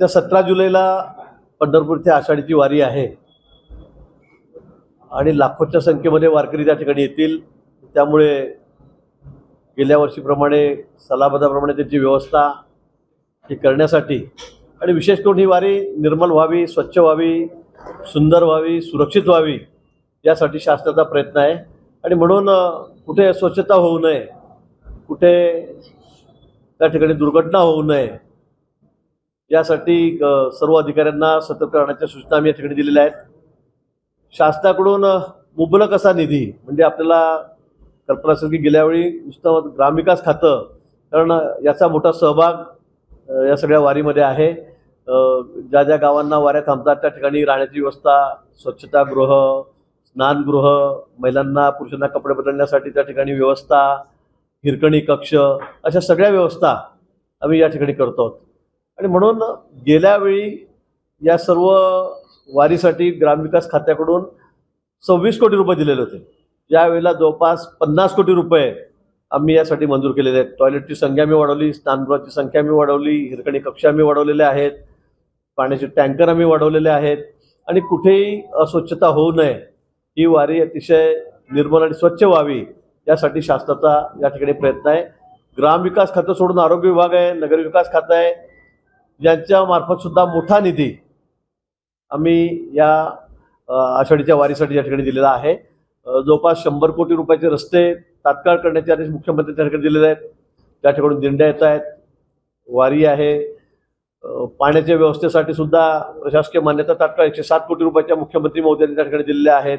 त्या सतरा जुलैला पंढरपूर ते आषाढीची वारी आहे. आणि लाखोच्या संख्येमध्ये वारकरी त्या ठिकाणी येतील. त्यामुळे गेल्या वर्षीप्रमाणे सलाबदाप्रमाणे त्याची व्यवस्था ही करण्यासाठी आणि विशेष करून ही वारी निर्मल व्हावी स्वच्छ व्हावी सुंदर व्हावी सुरक्षित व्हावी यासाठी शासनाचा प्रयत्न आहे. आणि म्हणून कुठे स्वच्छता होऊ नये कुठे त्या ठिकाणी दुर्घटना होऊ नये यासाठी सर्व अधिकाऱ्यांना सतर्क राहण्याच्या सूचना आम्ही या ठिकाणी दिलेल्या आहेत. शासनाकडून मुबलक असा निधी म्हणजे आपल्याला कल्पना असेल की गेल्या वेळी नुसतं ग्रामविकास खातं कारण याचा मोठा सहभाग या सगळ्या वारीमध्ये आहे. ज्या ज्या गावांना वाऱ्या थांबतात त्या ठिकाणी राहण्याची व्यवस्था स्वच्छतागृह स्नानगृह महिलांना पुरुषांना कपडे बदलण्यासाठी त्या ठिकाणी व्यवस्था हिरकणी कक्ष अशा सगळ्या व्यवस्था आम्ही या ठिकाणी करतो आहोत. आणि म्हणून गेल्या वेळी या सर्व वारीसाठी ग्रामविकास खात्याकडून सव्वीस कोटी रुपये दिलेले होते. यावेळेला जवळपास पन्नास कोटी रुपये आम्ही यासाठी मंजूर केलेले आहेत. टॉयलेटची संख्या मी वाढवली स्नानगृहाची संख्या मी वाढवली हिरकणी कक्षा आम्ही वाढवलेल्या आहेत पाण्याचे टँकर आम्ही वाढवलेले आहेत आणि कुठेही अस्वच्छता होऊ नये ही वारी अतिशय निर्मल आणि स्वच्छ व्हावी यासाठी शासनाचा या ठिकाणी प्रयत्न आहे. ग्रामविकास खातं सोडून आरोग्य विभाग आहे नगरविकास खातं आहे यांच्या मार्फत सुद्धा मोठा निधी आम्ही या आषाढीच्या वारीसाठी या ठिकाणी दिलेला आहे. जवळपास शंभर कोटी रुपयाचे रस्ते तात्काळ करण्याचे आदेश मुख्यमंत्री त्या ठिकाणी दिलेले आहेत. त्या ठिकाणी दिंड्या येत आहेत. वारी आहे. पाण्याच्या व्यवस्थेसाठी सुद्धा प्रशासकीय मान्यता तात्काळ एकशे सात कोटी रुपयाच्या मुख्यमंत्री महोदयांनी त्या ठिकाणी दिलेल्या आहेत.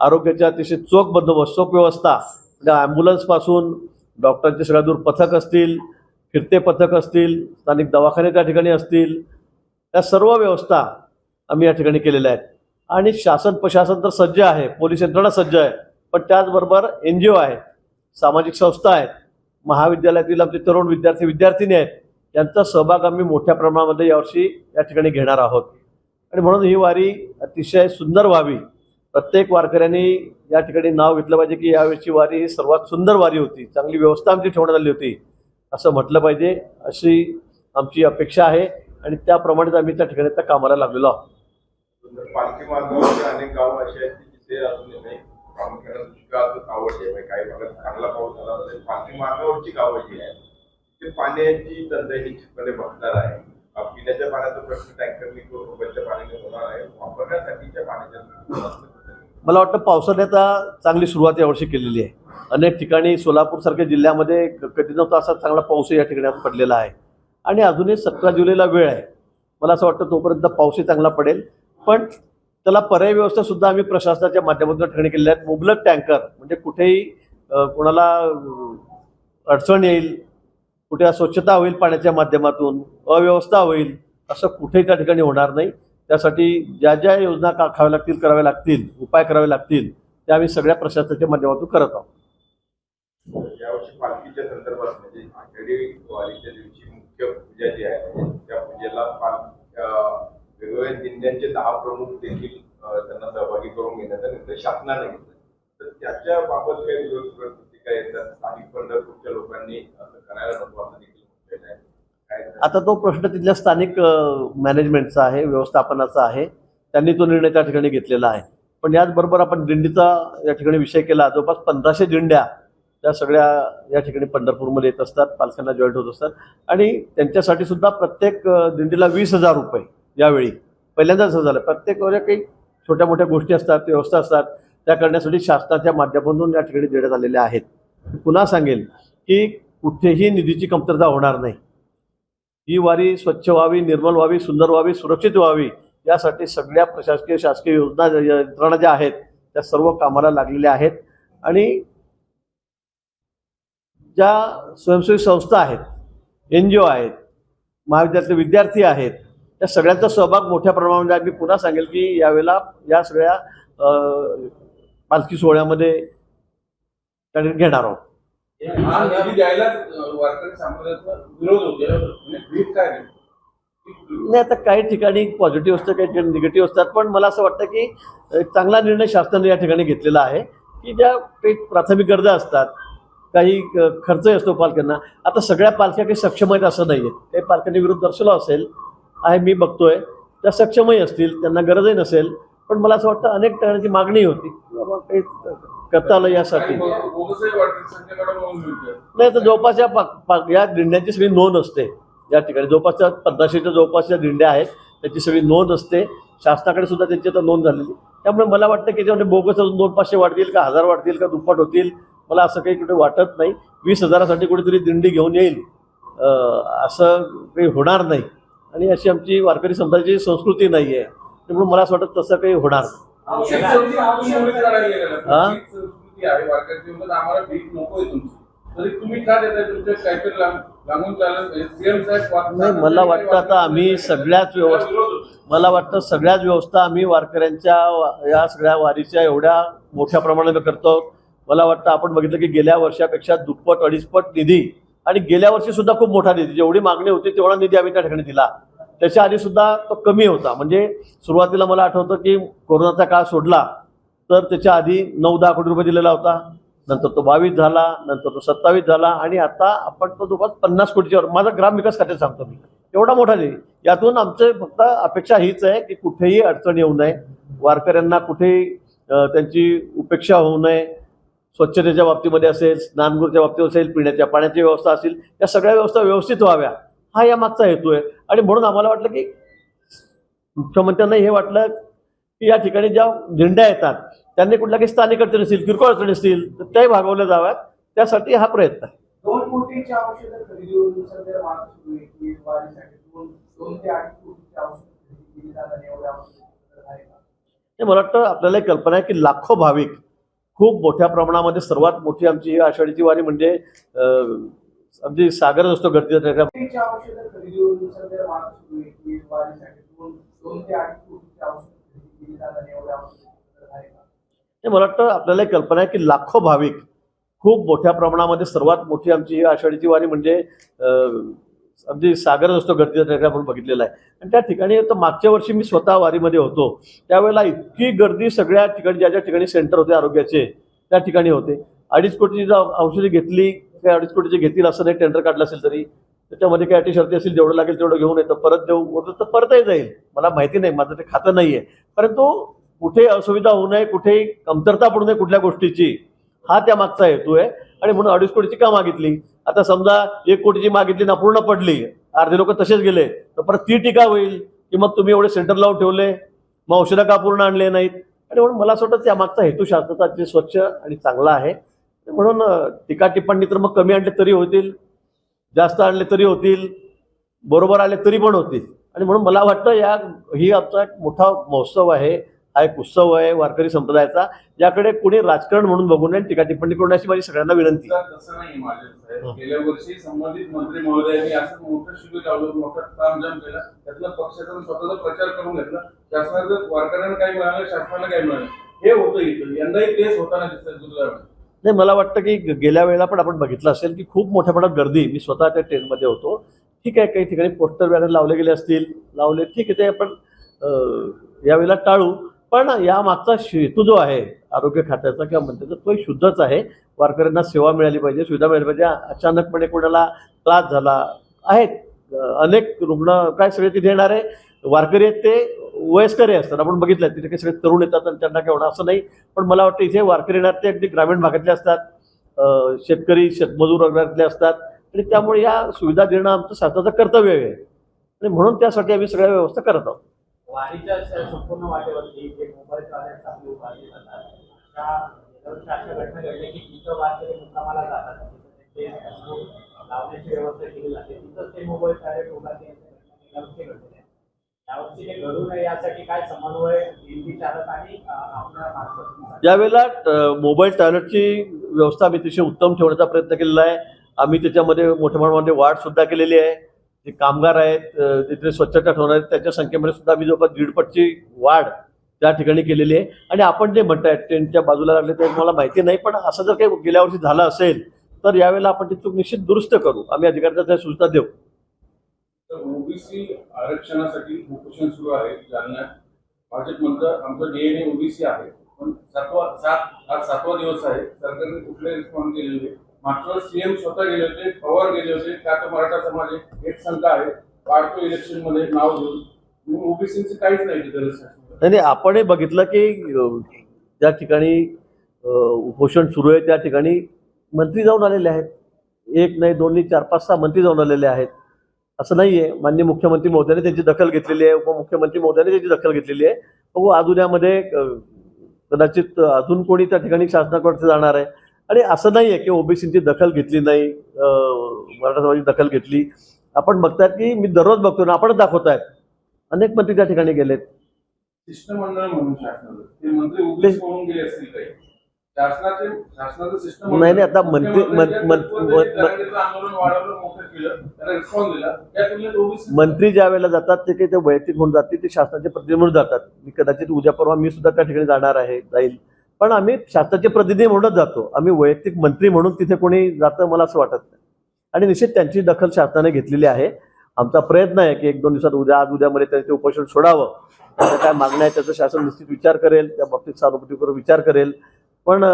आरोग्याच्या अतिशय चोख बंदोबस्त चोख व्यवस्था. म्हणजे ॲम्ब्युलन्सपासून डॉक्टरांचे सगळ्या दूर पथक असतील फिरते पथक असतील स्थानिक दवाखाने त्या ठिकाणी असतील या सर्व व्यवस्था आम्ही या ठिकाणी केलेल्या आहेत. आणि शासन प्रशासन तर सज्ज आहे पोलीस यंत्रणा सज्ज आहे पण त्याचबरोबर एन जी ओ आहेत सामाजिक संस्था आहेत महाविद्यालयातील आमचे तरुण विद्यार्थी विद्यार्थिनी आहेत यांचा सहभाग आम्ही मोठ्या प्रमाणामध्ये यावर्षी या ठिकाणी घेणार आहोत. आणि म्हणून ही वारी अतिशय सुंदर व्हावी. प्रत्येक वारकऱ्यांनी या ठिकाणी नाव घेतलं पाहिजे की यावेळची वारी ही सर्वात सुंदर वारी होती. चांगली व्यवस्था आमची ठेवण्यात आली होती. असं म्हटलं पाहिजे अशी आमची अपेक्षा आहे आणि त्याप्रमाणेच आम्ही त्या ठिकाणी त्या कामाला लागलेलो आहोत. पालखी अनेक गाव असे आहेत की जिथे अजून नाही. प्रामुख्याने म्हणजे काही भागात चांगला पाऊस झाला तर पालखी मार्गावरची गावं जी आहेत ते पाण्याची टंचाई निश्चितपणे बघणार आहे. अ, पिण्याच्या पाण्याचा प्रश्न टँकरनी किंवा रुपयाच्या पाण्याने होणार आहे. वापरण्यासाठीच्या पाण्याच्या मला वाटतं पावसाने आता चांगली सुरुवात यावर्षी केलेली आहे. अनेक ठिकाणी सोलापूरसारख्या जिल्ह्यामध्ये क- कधी नव्हता असा चांगला पाऊसही या ठिकाणी पडलेला आहे. आणि अजूनही सतरा जुलैला वेळ आहे. मला असं वाटतं तोपर्यंत पाऊसही चांगला पडेल. पण त्याला पर्याय व्यवस्था सुद्धा आम्ही प्रशासनाच्या माध्यमातून ठिकाणी केलेल्या आहेत. मुबलक टँकर म्हणजे कुठेही कोणाला अडचण येईल कुठे स्वच्छता होईल पाण्याच्या माध्यमातून अव्यवस्था होईल असं कुठेही त्या ठिकाणी होणार नाही. त्यासाठी ज्या ज्या योजना का खाव्या लागतील कराव्या लागतील उपाय करावे लागतील त्या आम्ही सगळ्या प्रशासनाच्या माध्यमातून करत आहोत. यावर्षी संदर्भात म्हणजे आषाढी वारीच्या दिवशी मुख्य पूजा जी आहे म्हणजे त्या पूजेला वेगवेगळ्या जिल्ह्यांचे दहा प्रमुख देखील त्यांना सहभागी करून घेण्याचा निर्णय शासनाने घेतला. तर त्याच्या बाबत काही विरोध प्रतिक्रिया येतात. स्थानिक पंढरपूरच्या लोकांनी असं करायला नको असं देखील म्हटलेलं आहे. आता तो प्रश्न तिथल्या स्थानिक मॅनेजमेंटचा आहे व्यवस्थापनाचा आहे. त्यांनी तो निर्णय त्या ठिकाणी घेतलेला आहे. पण याचबरोबर आपण दिंडीचा या ठिकाणी विषय केला. जवळपास पंधराशे दिंड्या त्या सगळ्या या ठिकाणी पंढरपूरमध्ये येत असतात पालख्यांना जॉईंट होत असतात. आणि त्यांच्यासाठी सुद्धा प्रत्येक दिंडीला वीस हजार रुपये यावेळी. पहिल्यांदाच असं झालं. प्रत्येक वेळेला काही छोट्या मोठ्या गोष्टी असतात व्यवस्था असतात. त्या करण्यासाठी शासनाच्या माध्यमातून या ठिकाणी देण्यात आलेल्या आहेत. पुन्हा सांगेल की कुठेही निधीची कमतरता होणार नाही. ही वारी स्वच्छ व्हावी निर्मल व्हावी सुंदर व्हावी सुरक्षित व्हावी यासाठी सगळ्या प्रशासकीय शासकीय योजना यंत्रणा ज्या आहेत त्या सर्व कामाला लागलेल्या आहेत. आणि ज्या स्वयंसेवी संस्था आहेत एन जी ओ आहेत महाविद्यालयातले विद्यार्थी आहेत त्या सगळ्यांचा सहभाग मोठ्या प्रमाणामध्ये आम्ही पुन्हा सांगेल की यावेळेला या सगळ्या पालखी सोहळ्यामध्ये घेणार आहोत. म्हणजे नाही आता काही ठिकाणी पॉझिटिव्ह असतं काही ठिकाणी निगेटिव्ह असतात पण मला असं वाटतं की चांगला निर्णय शासनाने या ठिकाणी घेतलेला आहे की ज्या काही प्राथमिक गरजा असतात काही खर्चही असतो पालख्यांना आता सगळ्या पालख्या काही सक्षम आहेत असं नाही आहेत काही पालख्यांनी विरोध दर्शवला असेल आहे मी बघतोय त्या सक्षमही असतील त्यांना गरजही नसेल पण मला असं वाटतं अनेक ठिकाणाची मागणी होती. बाबा काही करता आलं यासाठी. नाही तर जवळपासच्या पा- पा- या दिंड्यांची सगळी नोंद असते या ठिकाणी. जवळपासच्या पन्नाशीच्या जवळपासच्या दिंड्या आहेत त्याची सगळी नोंद असते. शासनाकडे सुद्धा त्यांची आता नोंद झालेली. त्यामुळे मला वाटतं की याच्यामध्ये बोगस अजून दोन पाचशे वाढतील का हजार वाढतील का दुप्पट होतील? मला असं काही कुठे वाटत नाही. वीस हजारासाठी कुठेतरी दिंडी घेऊन येईल. असं काही होणार नाही. आणि अशी आमची वारकरी संप्रदायाची संस्कृती नाही आहे त्यामुळे मला असं वाटतं तसं काही होणार नाही. मला वाटतं आता आम्ही सगळ्याच व्यवस्था मला वाटतं सगळ्याच व्यवस्था आम्ही वारकऱ्यांच्या या सगळ्या वारीच्या एवढ्या मोठ्या प्रमाणात करतो. मला वाटतं आपण बघितलं की गेल्या वर्षापेक्षा दुप्पट अडीचपट निधी आणि गेल्या वर्षी सुद्धा खूप मोठा निधी. जेवढी मागणी होती तेवढा निधी आम्ही त्या ठिकाणी दिला. त्याच्या आधी सुद्धा तो कमी होता. म्हणजे सुरुवातीला मला आठवतं की कोरोनाचा काळ सोडला तर त्याच्या आधी नऊ दहा कोटी रुपये दिलेला होता. नंतर तो बावीस झाला नंतर तो सत्तावीस झाला आणि आता आपण तो जवळपास पन्नास कोटीच्यावर माझा ग्राम विकास खात्यात सांगतो मी. एवढा मोठा निधी. यातून आमचं फक्त अपेक्षा हीच आहे की कुठेही अडचण येऊ नये. वारकऱ्यांना कुठेही त्यांची उपेक्षा होऊ नये. स्वच्छतेच्या बाबतीमध्ये असेल स्नानगृहाच्या बाबतीत असेल पिण्याच्या पाण्याची व्यवस्था असेल या सगळ्या व्यवस्था व्यवस्थित व्हाव्या. हा या मागचा हेतू आहे. आणि म्हणून आम्हाला वाटलं की मुख्यमंत्र्यांना हे वाटलं की या ठिकाणी ज्या दिंड्या येतात त्यांनी कुठल्या काही स्थानिक अडचणी असतील किरकोळ अडचणी असतील तर त्याही भागवल्या जाव्यात. त्यासाठी हा प्रयत्न आहे. मला वाटतं आपल्याला एक कल्पना आहे की लाखो भाविक खूप मोठ्या प्रमाणामध्ये सर्वात मोठी आमची ही आषाढीची वारी म्हणजे आमची सागरच असतो गर्दीचा हे मला वाटतं आपल्याला एक कल्पना आहे की लाखो भाविक खूप मोठ्या प्रमाणामध्ये सर्वात मोठी आमची ही आषाढीची वारी म्हणजे अगदी सागरच असतो गर्दीचा त्या आपण बघितलेला आहे. आणि त्या ठिकाणी तर मागच्या वर्षी मी स्वतः वारीमध्ये होतो. त्यावेळेला इतकी गर्दी सगळ्या ठिकाणी ज्या ज्या ठिकाणी सेंटर होते आरोग्याचे त्या ठिकाणी होते. अडीच कोटीची जर औषधी घेतली काय अडीच कोटीची घेतील असं नाही टेंडर काढलं असेल तरी त्याच्यामध्ये काय अटी शर्ती असतील जेवढं लागेल तेवढं घेऊन येतं परत देऊ तर परतही जाईल. मला माहिती नाही माझं ते खातं नाही आहे परंतु कुठे असुविधा होऊ नये कुठेही कमतरता पडू नये कुठल्या गोष्टीची हा त्या मागचा हेतू आहे. आणि म्हणून अडीच कोटीची का मागितली? आता समजा एक कोटीची मागितली ना पूर्ण पडली. अर्धे लोक तसेच गेले. तर परत ती टीका होईल की मग तुम्ही एवढे सेंटर लावून ठेवले मग औषधं का पूर्ण आणले नाहीत? आणि म्हणून मला असं वाटतं त्या मागचा हेतू शासनाचा अतिशय स्वच्छ आणि चांगला आहे. म्हणून टीका टिप्पणी तर मग कमी आणले तरी होतील जास्त आणले तरी होतील बरोबर आले तरी पण होतील. आणि म्हणून मला वाटतं या ही आमचा एक मोठा महोत्सव आहे. हा एक उत्सव आहे वारकरी संप्रदायाचा ज्याकडे कोणी राजकारण म्हणून बघू नये टीका टिप्पणी करू नये अशी माझी सगळ्यांना विनंती नाही माझे साहेब गेल्या वर्षी संबंधित मंत्री महोदयांनी असं मोठं शिबिर लावलं मोठं तामझाम केला त्यातलं पक्षाचा आणि स्वतःचा प्रचार करून घेतला. शासनाचं वारकऱ्यांना काय मिळालं शासनाला काय मिळालं हे होतं इथं. यंदाही तेच होताना दिसतं दुर्दैवाने नाही मला वाटतं की गेल्या वेळेला पण आपण बघितलं असेल की खूप मोठ्या प्रमाणात गर्दी. मी स्वतः त्या ट्रेनमध्ये होतो. ठीक आहे काही ठिकाणी पोस्टर बॅनर लावले गेले असतील लावले ठीक आहे ते आपण यावेळेला टाळू. पण या मागचा हेतू जो आहे आरोग्य खात्याचा किंवा मंत्र्याचा तोही शुद्धच आहे. वारकऱ्यांना सेवा मिळाली पाहिजे सुविधा मिळाली पाहिजे. अचानकपणे कोणाला त्रास झाला आहेत. अनेक रुग्ण काय सगळे तिथे येणारे वारकरी आहेत ते वयस्करही असतात. आपण बघितलं तिथे काही सगळे तरुण येतात आणि त्यांना काय होणार असं नाही. पण मला वाटतं इथे वारकरी येणार ते अगदी ग्रामीण भागातले असतात. शेतकरी शेतमजूर वगैरेतले असतात. आणि त्यामुळे या सुविधा देणं आमचं शासनाचं कर्तव्य आहे. आणि म्हणून त्यासाठी आम्ही सगळ्या व्यवस्था करत आहोत. वारीच्या संपूर्ण वाटेवरती जे मोबाईल टॉयलेट जातात अशा घटना घडल्या की तिथं वारकरी मुक्कामाला जातात. लावण्याची व्यवस्था केली जाते. तिथंच ते मोबाईल टॉयलेट उभारले यावर्षी ते घडू नये यासाठी काय समन्वय चालक आणि आपल्या ज्यावेळेला मोबाईल टॉयलेटची व्यवस्था आम्ही अतिशय उत्तम ठेवण्याचा प्रयत्न केलेला आहे. आम्ही त्याच्यामध्ये मोठ्या प्रमाणामध्ये वाढ सुद्धा केलेली आहे. जे कामगार आहेत तिथे स्वच्छता ठेवणार आहेत त्याच्या संख्येमध्ये सुद्धा आम्ही जवळपास दीडपटची वाढ त्या ठिकाणी केलेली आहे. आणि आपण जे म्हणताय ट्रेनच्या बाजूला लागले ते मला माहिती नाही पण असं जर काही गेल्या वर्षी झालं असेल तर यावेळेला आपण ती चूक निश्चित दुरुस्त करू. आम्ही अधिकाऱ्यांना त्या सूचना देऊ. तर ओबीसी आरक्षणासाठी उपोषण सुरू आहे जालन्यात. भाजप म्हणतं आमचं डीएनए ओबीसी आहे. पण सातवा सात आज सातवा दिवस आहे. सरकारने कुठले रिस्पॉन्स केलेले मागच्या सीएम स्वतः गेले होते पवार गेले होते त्यात मराठा समाज एक शंका आहे वाढतो इलेक्शनमध्ये नाव देऊन. ओबीसीची काहीच नाही गरज नाही आपण हे बघितलं की त्या ज्या ठिकाणी उपोषण सुरू आहे त्या ठिकाणी मंत्री जाऊन आलेले आहेत. एक नाही दोन नाही चार पाच सहा मंत्री जाऊन आलेले आहेत. असं नाही आहे मान्य मुख्यमंत्री महोदयाने त्यांची दखल घेतलेली आहे उपमुख्यमंत्री महोदयाने त्याची दखल घेतलेली आहे. बघू अजून यामध्ये कदाचित अजून कोणी त्या ठिकाणी शासनाकडे जाणार आहे. आणि असं नाही आहे की ओबीसीची दखल घेतली नाही मराठा समाजाची दखल घेतली. आपण बघतायत की मी दररोज बघतो ना आपणच दाखवतायत. अनेक मंत्री त्या ठिकाणी गेलेत. नाही, नाही, आता मंत्री- मंत्री ज्या वेळेला जातात ते काही ते वैयक्तिक म्हणून जाते ते शासनाचे प्रतिनिधी म्हणून जातात. मी कदाचित उद्या परवा मी सुद्धा त्या ठिकाणी जाणार आहे जाईल. पण आम्ही शासनाचे प्रतिनिधी म्हणूनच जातो. आम्ही वैयक्तिक मंत्री म्हणून तिथे कोणी जातं मला असं वाटत नाही. आणि निश्चित त्यांची दखल शासनाने घेतलेली आहे. आमचा प्रयत्न आहे की एक दोन दिवसात उद्या आज उद्यामध्ये त्यांचे उपोषण सोडावं. त्याच्या काय मागण्या आहेत त्याचा शासन निश्चित विचार करेल त्या बाबतीत सहानुभूतीपूर्वक विचार करेल. पण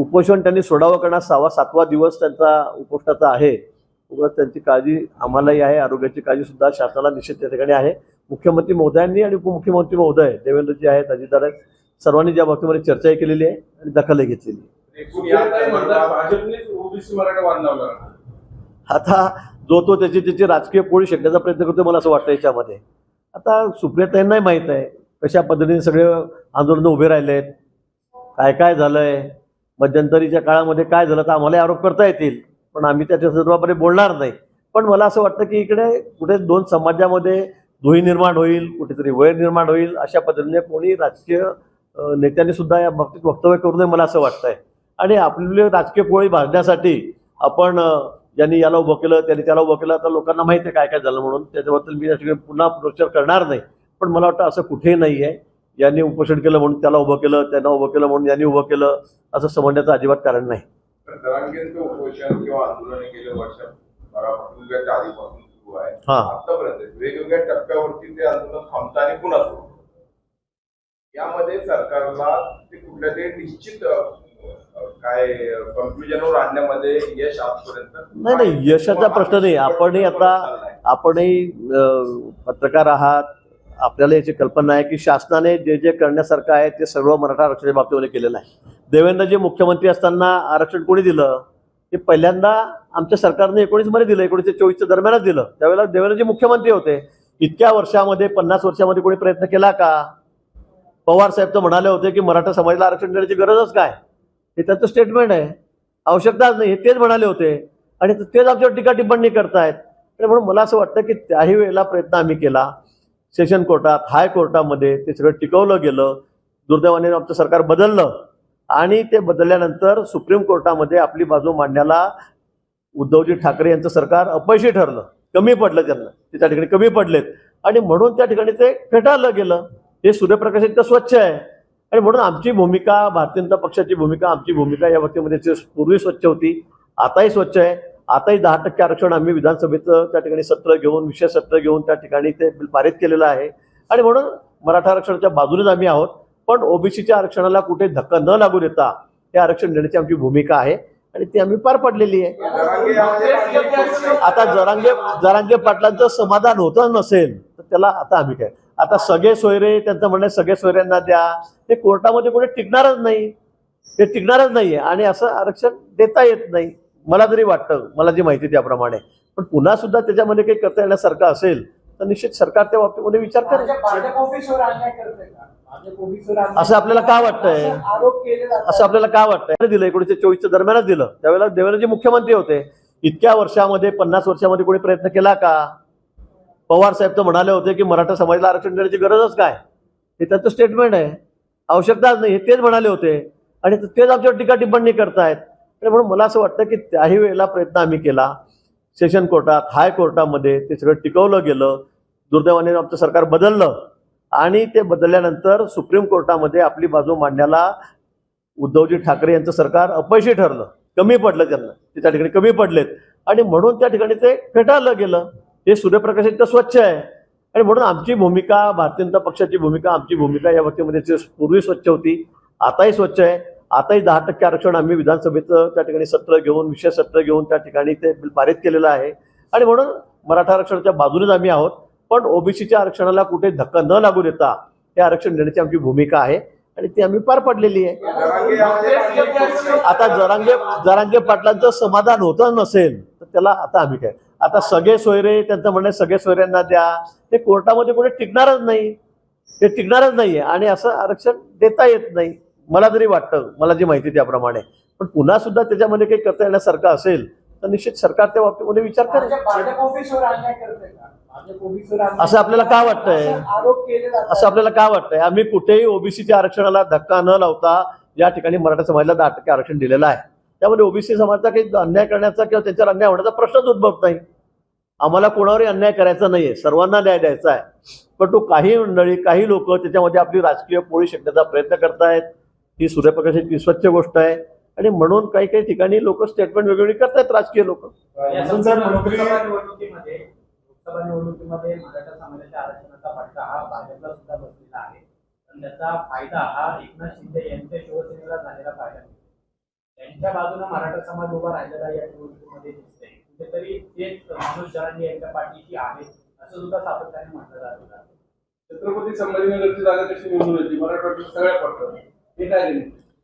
उपोषण त्यांनी सोडावं करणार सहावा सातवा दिवस त्यांचा उपोषणाचा आहे. उगाच त्यांची काळजी आम्हालाही आहे. आरोग्याची काळजी सुद्धा शासनाला निश्चित त्या ठिकाणी आहे. मुख्यमंत्री महोदयांनी आणि उपमुख्यमंत्री महोदय देवेंद्रजी आहेत अजितदार आहेत सर्वांनी त्या बाबतीमध्ये चर्चाही केलेली आहे आणि दखलही घेतलेली आहे. आता जो तो त्याची त्याची राजकीय पोळी शेकण्याचा प्रयत्न करतो मला असं वाटतं याच्यामध्ये. आता सुप्रियाताईंनाही माहीत आहे कशा पद्धतीने सगळे आंदोलन उभे राहिले आहेत काय काय झालंय मध्यंतरीच्या काळामध्ये काय झालं तर आम्हाला आरोप करता येतील पण आम्ही त्याच्या संदर्भामध्ये बोलणार नाही. पण मला असं वाटतं की इकडे कुठे दोन समाजामध्ये दुही निर्माण होईल कुठेतरी वैर निर्माण होईल अशा पद्धतीने कोणी राजकीय नेत्यांनी सुद्धा या बाबतीत वक्तव्य करू नये मला असं वाटतंय. आणि आपली राजकीय पोळी भाजण्यासाठी आपण ज्यांनी याला उभं केलं त्यांनी त्याला उभं केलं तर लोकांना माहिती आहे काय काय झालं म्हणून. त्याच्याबद्दल मी या ठिकाणी पुन्हा प्रचार करणार नाही. पण मला वाटतं असं कुठेही नाही आहे. यांनी उपोषण केलं म्हणून त्याला उभं केलं त्यांना उभं केलं म्हणून यांनी उभं केलं असं समजण्याचं अजिबात कारण नाही. हा. वेगवेगळ्या टप्प्यावरती ते आंदोलन थांबतं आणि पुन्हा. यामध्ये सरकारला ते कुठल्या तरी निश्चित काय कन्क्लुजनवर आणण्यामध्ये यश आजपर्यंत नाही नाही यशाचा प्रश्न नाही. आपणही आता आपणही पत्रकार आहात. आपल्याला याची कल्पना आहे की शासनाने जे जे करण्यासारखं आहे ते सर्व मराठा आरक्षणाच्या बाबतीमध्ये केलेलं आहे देवेंद्रजी मुख्यमंत्री असताना आरक्षण कोणी दिलं? ते पहिल्यांदा आमच्या सरकारने एकोणीसमध्ये दिलं एकोणीसशे चोवीसच्या दरम्यानच दिलं. त्यावेळेला देवेंद्रजी मुख्यमंत्री होते. इतक्या वर्षामध्ये पन्नास वर्षामध्ये कोणी प्रयत्न केला का? पवार साहेब तर म्हणाले होते की मराठा समाजाला आरक्षण देण्याची गरजच काय? हे त्याचं स्टेटमेंट आहे. आवश्यकताच नाही. हे तेच म्हणाले होते. आणि तेच आमच्यावर टीका टिप्पणी करतायत. आणि म्हणून मला असं वाटतं की त्याही वेळेला प्रयत्न आम्ही केला. सेशन कोर्टात हायकोर्टामध्ये ते सगळं टिकवलं गेलं. दुर्दैवाने आमचं सरकार बदललं. आणि ते बदलल्यानंतर सुप्रीम कोर्टामध्ये आपली बाजू मांडण्याला उद्धवजी ठाकरे यांचं सरकार अपयशी ठरलं. कमी पडलं त्यांना. ते त्या ठिकाणी कमी पडलेत. आणि म्हणून त्या ठिकाणी ते फेटाळलं गेलं. हे सूर्यप्रकाश इतकं स्वच्छ आहे. आणि म्हणून आमची भूमिका भारतीय जनता पक्षाची भूमिका आमची भूमिका या बाबतीमध्ये पूर्वी स्वच्छ होती आताही स्वच्छ आहे. आताही दहा टक्के आरक्षण आम्ही विधानसभेचं त्या ठिकाणी सत्र घेऊन विशेष सत्र घेऊन त्या ठिकाणी ते बिल पारित केलेलं आहे. आणि म्हणून मराठा आरक्षणाच्या बाजूनेच आम्ही आहोत. पण ओबीसीच्या आरक्षणाला कुठे धक्का न लागू देता हे आरक्षण देण्याची आमची भूमिका आहे. आणि ती आम्ही पार पडलेली आहे. आता जरांगे जरांगे पाटलांचं समाधान होतं नसेल तर त्याला आता आम्ही काय? आता सगळे सोयरे त्यांचं म्हणणं आहे, सगळे सोयऱ्यांना द्या. ते कोर्टामध्ये कोणी टिकणारच नाही. ते टिकणारच नाहीये. आणि असं आरक्षण देता येत नाही. मला तरी वाटतं मला जी माहिती त्याप्रमाणे. पण पुन्हा सुद्धा त्याच्यामध्ये काही करता येण्यासारखं असेल तर निश्चित सरकार त्या बाबतीमध्ये विचार करेल. का? असं आपल्याला का वाटतंय? असं आपल्याला काय वाटतंय? दिलं एकोणीसशे चोवीसच्या दरम्यानच दिलं. त्यावेळेला देवेंद्रजी मुख्यमंत्री होते. इतक्या वर्षामध्ये पन्नास वर्षामध्ये कोणी प्रयत्न केला का? पवार साहेब तर म्हणाले होते की मराठा समाजाला आरक्षण देण्याची गरजच काय? हे त्याचं स्टेटमेंट आहे. आवश्यकताच नाही हे तेच म्हणाले होते. आणि तेच आमच्यावर टीका टिप्पणी करतायत. आणि म्हणून मला असं वाटतं की त्याही वेळेला प्रयत्न आम्ही केला. सेशन कोर्टात हायकोर्टामध्ये ते सगळं टिकवलं गेलं. दुर्दैवाने आमचं सरकार बदललं. आणि ते बदलल्यानंतर सुप्रीम कोर्टामध्ये आपली बाजू मांडण्याला उद्धवजी ठाकरे यांचं सरकार अपयशी ठरलं. कमी पडलं त्यांना. ते त्या ठिकाणी कमी पडलेत. आणि म्हणून त्या ठिकाणी ते फेटाळलं गेलं. हे सूर्यप्रकाश इतकं स्वच्छ आहे. आणि म्हणून आमची भूमिका भारतीय जनता पक्षाची भूमिका आमची भूमिका या बाबतीमध्ये पूर्वी स्वच्छ होती आताही स्वच्छ आहे. आताही दहा टक्के आरक्षण आम्ही विधानसभेचं त्या ठिकाणी सत्र घेऊन विशेष सत्र घेऊन त्या ठिकाणी ते बिल पारित केलेलं आहे. आणि म्हणून मराठा आरक्षणाच्या बाजूनेच आम्ही आहोत. पण ओबीसीच्या आरक्षणाला कुठे धक्का न लागू देता हे आरक्षण देण्याची आमची भूमिका आहे. आणि ती आम्ही पार पडलेली आहे. आता जरांगे जरांगे पाटलांचं समाधान होतं नसेल तर त्याला आता आम्ही काय आता सगळे सोयरे त्यांचं म्हणणं सगळे सोयऱ्यांना द्या. ते कोर्टामध्ये कुठे टिकणारच नाही. ते टिकणारच नाहीये. आणि असं आरक्षण देता येत नाही. मला जरी वाटतं मला जी माहिती त्याप्रमाणे. पण पुन्हा सुद्धा त्याच्यामध्ये काही करता येण्यासारखं असेल तर निश्चित सरकार त्या बाबतीमध्ये विचार करेल. का? असं आपल्याला का वाटतंय? असं आपल्याला काय वाटतंय? आम्ही कुठेही ओबीसीच्या आरक्षणाला धक्का न लावता या ठिकाणी मराठा समाजाला दहा टक्के आरक्षण दिलेलं आहे. त्यामध्ये ओबीसी समाजाचा काही अन्याय करण्याचा किंवा त्यांच्यावर अन्याय होण्याचा प्रश्नच उद्भवत नाही. आम्हाला कोणावरही अन्याय करायचा नाहीये. सर्वांना न्याय द्यायचा आहे. पण तो काही मंडळी काही लोक त्याच्यामध्ये आपली राजकीय पोळी शेकण्याचा प्रयत्न करतायत. ही सूर्यप्रकाशाची स्वच्छ गोष्ट आहे. आणि म्हणून काही काही ठिकाणी लोक स्टेटमेंट वेगवेगळी करतायत राजकीय लोक. निवडणुकीमध्ये त्याचा फायदा हा एकनाथ शिंदे यांच्या शिवसेनेला झालेला फायदा त्यांच्या मराठा समाज उभा राहिलेला या निवडणुकीमध्ये कुठेतरी तेच मनोज यांच्या पाठीशी आहे असं सुद्धा सातत्याने म्हटलं जातं छत्रपती संभाजीनगरची जागा कशी निवडून येते मराठवाड्यात सगळ्या पडतात हे काय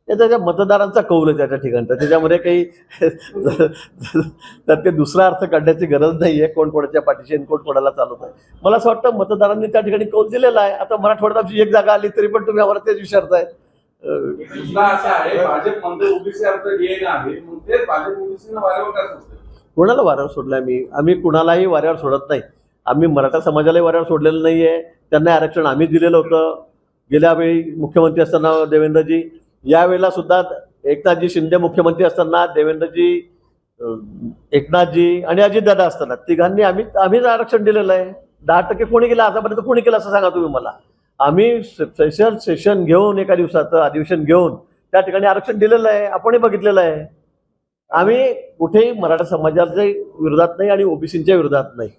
ते त्याच्या मतदारांचा कौल आहे त्याच्या ठिकाणचा. त्याच्यामध्ये काही त्यात काही दुसरा अर्थ काढण्याची गरज नाही आहे. कोण कोणाच्या पाठीशी आणि कोण कोणाला चालवत आहे. मला असं वाटतं मतदारांनी त्या ठिकाणी कौल दिलेला आहे. आता मराठवाड्यात आमची एक जागा आली तरी पण तुम्ही आम्हाला तेच विचारताय. अं, दुसरा असा आहे भाजप म्हणतो ओबीसी आमचं डीएनए आहे. मग तेच भाजप ओबीसी वारंवार काय सुचतं कोणाला वाऱ्यावर सोडलाय मी? आम्ही कुणालाही वाऱ्यावर सोडत नाही. आम्ही मराठा समाजालाही वाऱ्यावर सोडलेलं नाही आहे त्यांना आरक्षण आम्ही दिलेलं होतं. गेल्या वेळी मुख्यमंत्री असताना देवेंद्रजी यावेळेला सुद्धा एकनाथजी शिंदे मुख्यमंत्री असताना देवेंद्रजी एकनाथजी आणि अजितदादा असताना तिघांनी आम्ही आम्हीच आरक्षण दिलेलं आहे. दहा टक्के कोणी केलं? आतापर्यंत कोणी केलं असं सांगा तुम्ही मला. आम्ही स्पेशल सेशन घेऊन एका दिवसाचं अधिवेशन घेऊन त्या ठिकाणी आरक्षण दिलेलं आहे. आपणही बघितलेलं आहे. आम्ही कुठेही मराठा समाजाच्या विरोधात नाही आणि ओबीसीच्या विरोधात नाही.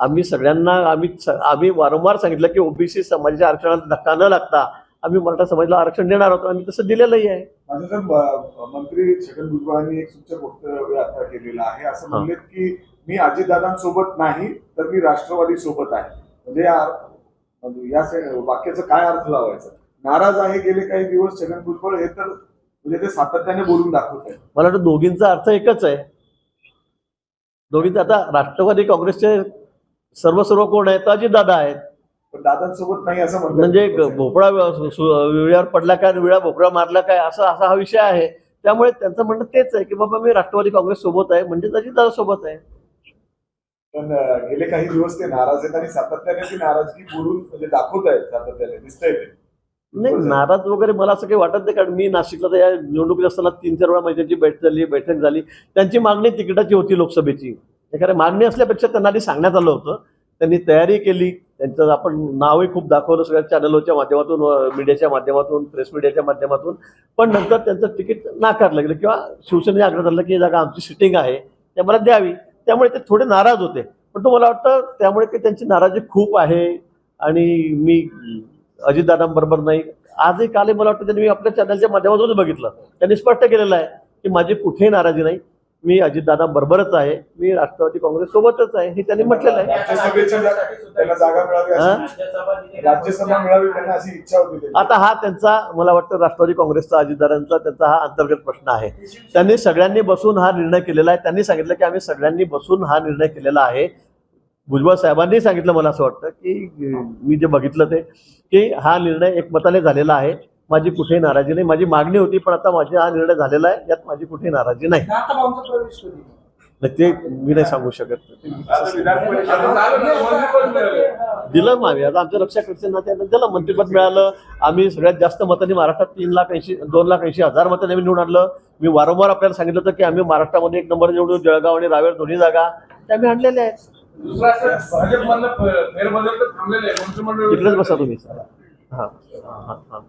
आम्ही सगळ्यांना आम्ही आम्ही वारंवार सांगितलं की ओबीसी समाजाच्या आरक्षणाला धक्का न लागता आम्ही मराठा समाजाला आरक्षण देणार होतो आम्ही तसं दिलेलंही आहे. मंत्री छगन भुजबळांनी एक सूचक वक्तव्य आता केलेलं आहे. असं म्हणलेत की मी अजितदादांसोबत नाही तर मी राष्ट्रवादी सोबत आहे. म्हणजे या वाक्याचा काय अर्थ लावायचा? नाराज आहे गेले काही दिवस छगन भुजबळ हे तर म्हणजे ते सातत्याने बोलून दाखवत आहे मला वाटतं दोघींचा अर्थ एकच आहे. दोघींचा आता राष्ट्रवादी काँग्रेसचे सर्व सर्व कोण आहेत? तर अजितदादा आहेत. पण दादांसोबत नाही असं म्हणतात. म्हणजे भोपळा व- सु- विळ्यावर पडला काय आणि विळा भोपळा मारला काय? असा असा हा विषय आहे. त्यामुळे त्यांचं म्हणणं तेच आहे की बाबा मी राष्ट्रवादी काँग्रेस सोबत आहे म्हणजे अजितदादा सोबत आहे. पण अं, गेले काही दिवस ते नाराज आहेत आणि सातत्याने ती नाराजगी बोलून म्हणजे दाखवत आहेत सातत्याने दिसतंय ते. नाही नाराज वगैरे मला असं काही वाटत नाही कारण मी नाशिकला तर या निवडणुकीत असताना तीन चार वेळा महिन्यांची बैठक झाली बैठक झाली. त्यांची मागणी तिकिटाची होती लोकसभेची. एखाद्या मागणी असल्यापेक्षा त्यांना आधी सांगण्यात आलं होतं. त्यांनी तयारी केली. त्यांचं आपण नावही खूप दाखवलं सगळ्या चॅनलच्या माध्यमातून मीडियाच्या माध्यमातून प्रेस मीडियाच्या माध्यमातून. पण नंतर त्यांचं तिकीट नाकारलं गेलं किंवा शिवसेनेने आग्रह धरला की जागा आमची सिटिंग आहे त्या मला द्यावी. त्यामुळे ते थोडे नाराज होते. पण तो मला वाटतं त्यामुळे की त्यांची नाराजी खूप आहे. आणि मी अजितदादांबरोबर नाही. आजही कालही मला वाटतं त्यांनी मी आपल्या चॅनलच्या माध्यमातून बघितलं. त्यांनी स्पष्ट केलेलं आहे की माझी कुठेही नाराजी नाही. मी अजितदादा बरोबरच आहे. मी राष्ट्रवादी काँग्रेस सोबतच आहे हे त्यांनी म्हटलेलं आहे. आता हा त्यांचा मला वाटतं राष्ट्रवादी काँग्रेसचा अजितदारांचा त्यांचा हा अंतर्गत प्रश्न आहे. त्यांनी सगळ्यांनी बसून हा निर्णय केलेला आहे. त्यांनी सांगितलं की आम्ही सगळ्यांनी बसून हा निर्णय केलेला आहे. भुजबळ साहेबांनी सांगितलं मला असं वाटतं की मी जे बघितलं ते की हा निर्णय एकमताने झालेला आहे. माझी कुठेही नाराजी नाही. माझी मागणी होती पण आता माझा हा निर्णय झालेला आहे यात माझी कुठेही नाराजी नाही. ते मी नाही सांगू शकत. दिलं मग. आता आमच्या लक्षाकडचे ना त्यानं दिलं मंत्रिपद मिळालं. आम्ही सगळ्यात जास्त मतांनी महाराष्ट्रात तीन लाख ऐंशी दोन लाख ऐंशी हजार मतांनी आम्ही निवडून आणलं. मी वारंवार आपल्याला सांगितलं होतं की आम्ही महाराष्ट्रामध्ये एक नंबर निवडू जळगाव आणि रावेर दोन्ही जागा. त्या आम्ही आणलेल्या आहेत. दुसरा असं भाजपमधलं फे- फेरबदल तर थांबलेलं आहे. मंत्रिमंडळ तिकडेच बसा तुम्ही हां हां हां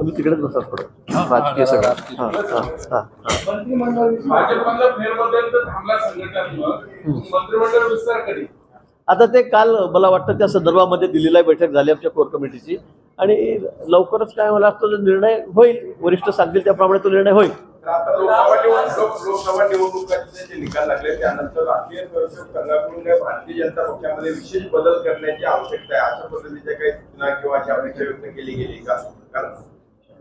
तुम्ही तिकडेच बसा थोडं. राजकीय सगळं. हां हां हां हां. मंत्रिमंडळ भाजपमधला फेरबदल तर थांबला संघटनात्मक मंत्रिमंडळ विस्तार कधी आता ते काल मला वाटतं त्या संदर्भामध्ये दिलेला बैठक झाली आमच्या कोर कमिटीची. आणि लवकरच काय मला वाटतं निर्णय होईल वरिष्ठ सांगतील त्याप्रमाणे तो निर्णय होईल. लोकसभा निवडणूक लोक- लोकसभा निवडणुकाचे जे निकाल लागले. त्यानंतर राष्ट्रीय स्वयंसेवक संघाकडून काही भारतीय जनता पक्षामध्ये विशेष बदल करण्याची आवश्यकता आहे. अशा पद्धतीच्या काही सूचना किंवा अशी अपेक्षा व्यक्त केली गेली का? कारण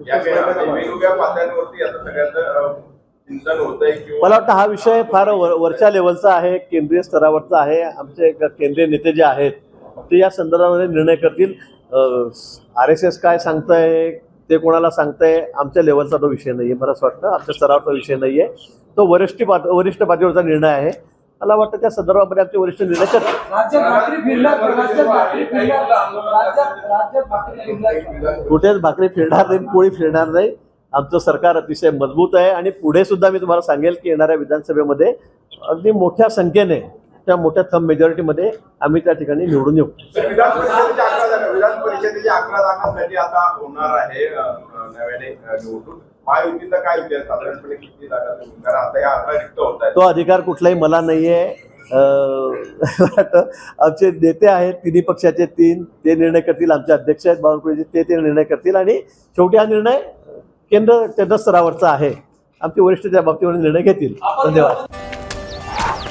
या काही वेगवेगळ्या पातळ्यांवरती आता सगळ्यांचं अं, चिंतन होत आहे किंवा मला वाटतं हा विषय फार वर वरच्या लेवलचा आहे केंद्रीय स्तरावरचा आहे. आमचे क- केंद्रीय नेते जे आहेत ते या संदर्भामध्ये निर्णय करतील. आर एस एस काय सांगतंय ते कोणाला सांगतंय आमच्या लेवलचा तो विषय नाही आहे मला असं वाटतं आमच्या स्तरावरचा विषय नाही आहे तो वरिष्ठ पात वरिष्ठ पातळीवरचा निर्णय आहे. मला वाटतं त्या संदर्भामध्ये आमचे वरिष्ठ निर्णय कुठेच भाकरी फिरणार नाही पोळी फिरणार नाही. आमचं सरकार अतिशय मजबूत आहे आणि पुढे सुद्धा मी तुम्हाला सांगेल की येणाऱ्या विधानसभेमध्ये अगदी मोठ्या संख्येने त्या मोठ्या थम मेजॉरिटीमध्ये आम्ही त्या ठिकाणी निवडून येऊ. विधान परिषदेच्या अकरा जागा विधान परिषदेच्या अकरा जागांसाठी आता होणार आहे नव्याने अं, निवडणूक. महायुतीचा काय विचार साधारणपणे किती जागा तुम्ही? कारण आता या अकरा रिक्त होत आहेत. तो अधिकार कुठलाही मला नाही आहे आमचे नेते आहेत तिन्ही पक्षाचे तीन ते निर्णय करतील. आमचे अध्यक्ष आहेत बावनकुळेचे ते ते निर्णय करतील. आणि शेवटी हा निर्णय केंद्र केंद्र स्तरावरचा आहे. आमचे वरिष्ठ त्या बाबतीवर निर्णय घेतील. धन्यवाद.